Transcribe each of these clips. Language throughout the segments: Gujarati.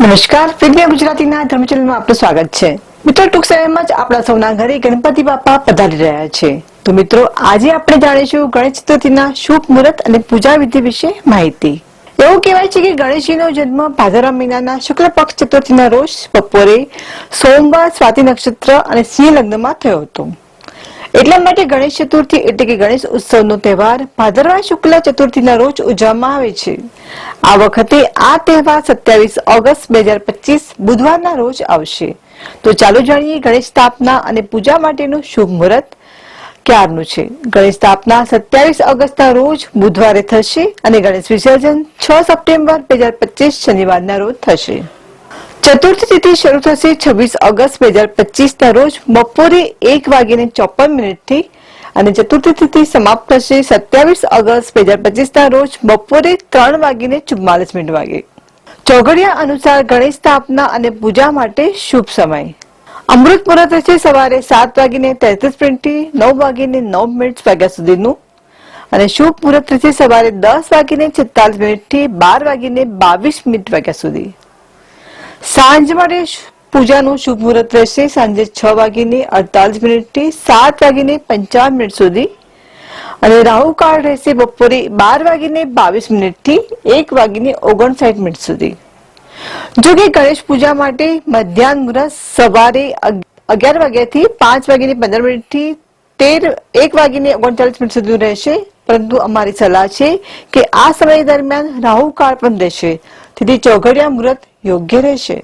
નમસ્કાર વિજ્ઞાન ગુજરાતીના ધર્મ ચેનલમાં આપનું સ્વાગત છે. મિત્રો ટૂંક સમયમાં જ આપણા સૌના ઘરે ગણપતિ બાપા પધારી રહ્યા છે. તો મિત્રો, આજે આપણે જાણીશું ગણેશ ચતુર્થીના શુભ મુહૂર્ત અને પૂજા વિધિ વિશે માહિતી. એવું કહેવાય છે કે ગણેશજીનો જન્મ ભાદરવા મહિનાના શુક્લ પક્ષ ચતુર્થીના રોજ બપોરે સોમવાર, સ્વાતિ નક્ષત્ર અને સિંહ લગ્નમાં થયો હતો. એટલા માટે ગણેશ ચતુર્થી એટલે કે ગણેશ ઉત્સવનો તહેવાર ભાદરવા શુક્લ ચતુર્થીના રોજ ઉજવવામાં આવે છે. આ વખતે આ તહેવાર સત્યાવીસ ઓગસ્ટ બે હજાર પચીસ બુધવારના રોજ આવશે. તો ચાલો જાણીએ ગણેશ સ્થાપના અને પૂજા માટેનું શુભ મુહૂર્ત ક્યારનું છે. ગણેશ સ્થાપના સત્યાવીસ ઓગસ્ટના રોજ બુધવારે થશે અને ગણેશ વિસર્જન છ સપ્ટેમ્બર બે હજાર પચીસ શનિવારના રોજ થશે. ચતુર્થી તિથિ શરૂ થશે છવ્વીસ ઓગસ્ટ બે હજાર પચીસ ના રોજ બપોરે એક વાગીને ચોપન મિનિટથી અને ચતુર્થી તિથિ સમાપ્ત થશે સત્યાવીસ ઓગસ્ટ બે હજાર પચીસ ના રોજ બપોરે ત્રણ વાગીને ચુમ્માલીસ મિનિટ વાગે. ચોઘડિયા અનુસાર ગણેશ સ્થાપના અને પૂજા માટે શુભ સમય. અમૃત મુહૂર્ત છે સવારે સાત વાગીને તેત્રીસ મિનિટથી નવ વાગીને નવ મિનિટ વાગ્યા સુધીનું. અને શુભ મુહૂર્ત થશે સવારે દસ વાગીને છેતાલીસ મિનિટથી બાર વાગીને બાવીસ મિનિટ વાગ્યા સુધી. સાંજ માટે પૂજાનું શુભ મુહૂર્ત રહેશે. સાંજે છ વાગીને અડતાલીસ મિનિટથી સાત વાગીને પંચાવન મિનિટ સુધી. અને રાહુ કાળ રહેશે બપોરે બાર વાગીને બાવીસ મિનિટથી એક વાગીને ઓગણસાઠ મિનિટ સુધી. જો કે ગણેશ પૂજા માટે મધ્યાહન મુહૂર્ત સવારે અગિયાર વાગ્યાથી પાંચ વાગીને પંદર મિનિટથી તેર, એક વાગીને ઓગણચાલીસ મિનિટ સુધી રહેશે. પરંતુ અમારી સલાહ છે કે આ સમય દરમિયાન રાહુ કાળ પણ રહેશે. તેથી ચોઘડિયા મુહૂર્ત યોગ્ય રહેશે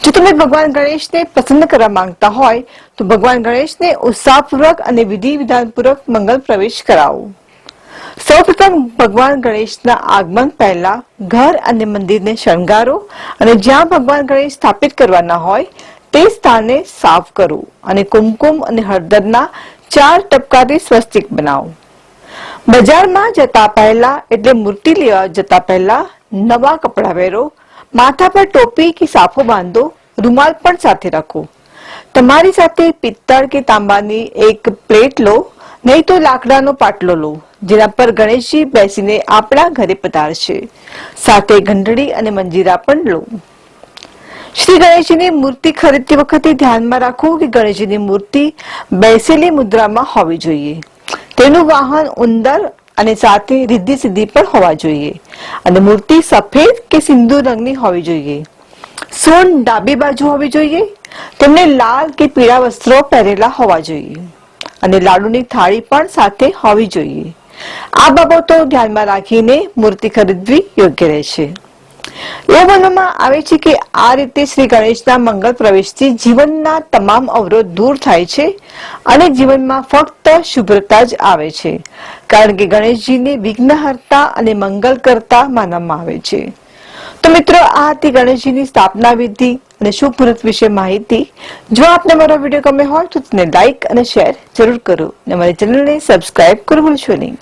જો તમે ભગવાન ગણેશને પસંદ કરવા માંગતા હોય તો ભગવાન ગણેશને ઉત્સાહપૂર્વક અને વિધિ વિધાનપૂર્વક મંગલ પ્રવેશ કરાવો સૌપ્રથમ ભગવાન ગણેશના આગમન પહેલા ઘર અને મંદિરને શણગારો અને જ્યાં ભગવાન ગણેશ સ્થાપિત કરવાના હોય તે સ્થાને સાફ કરો અને કુમકુમ અને હળદરના ચાર ટપકાથી સ્વસ્તિક બનાવો બજારમાં જતા પહેલા એટલે મૂર્તિ લેવા જતા પહેલા નવા કપડાં પહેરો માથા પર ટોપી કે સાફો બાંધો, રૂમાલ પણ સાથે રાખો. તમારી સાથે પિત્તળ કે તાંબાની એક પ્લેટ લો, નહીં તો લાકડાનો પાટલો લો, જેના પર ગણેશજી બેસીને આપણા ઘરે પધારશે. સાથે ઘંટડી અને મંજીરા પણ લો. શ્રી ગણેશજીની મૂર્તિ ખરીદતી વખતે ધ્યાનમાં રાખવું કે ગણેશજીની મૂર્તિ બેસેલી મુદ્રામાં હોવી જોઈએ. તેનું વાહન ઉંદર અને સાથે રિદ્ધિ સિદ્ધિ પણ હોવા જોઈએ. અને મૂર્તિ સફેદ કે સિંદૂર રંગની હોવી જોઈએ. સોન ડાબી બાજુ હોવી જોઈએ. તેમને લાલ કે પીળા વસ્ત્રો પહેરેલા હોવા જોઈએ. અને લાડુની થાળી પણ સાથે હોવી જોઈએ. આ બાબતો ધ્યાનમાં રાખીને મૂર્તિ ખરીદવી યોગ્ય રહેશે. એવું માનવામાં આવે છે કે આ રીતે શ્રી ગણેશના મંગળ પ્રવેશથી જીવનના તમામ અવરોધ દૂર થાય છે અને જીવનમાં ફક્ત શુભ્રતા જ આવે છે. કારણ કે ગણેશજીને વિઘ્નહર્તા અને મંગલ કરતા માનવામાં આવે છે. તો મિત્રો, આ હતી ગણેશજીની સ્થાપના વિધિ અને શુભ મુહૂર્ત વિશે માહિતી. જો આપને મારો વીડિયો ગમે હોય તો તેને લાઈક અને શેર જરૂર કરો. અને મારી ચેનલને સબસ્ક્રાઇબ કરવું ભૂલશો નહીં.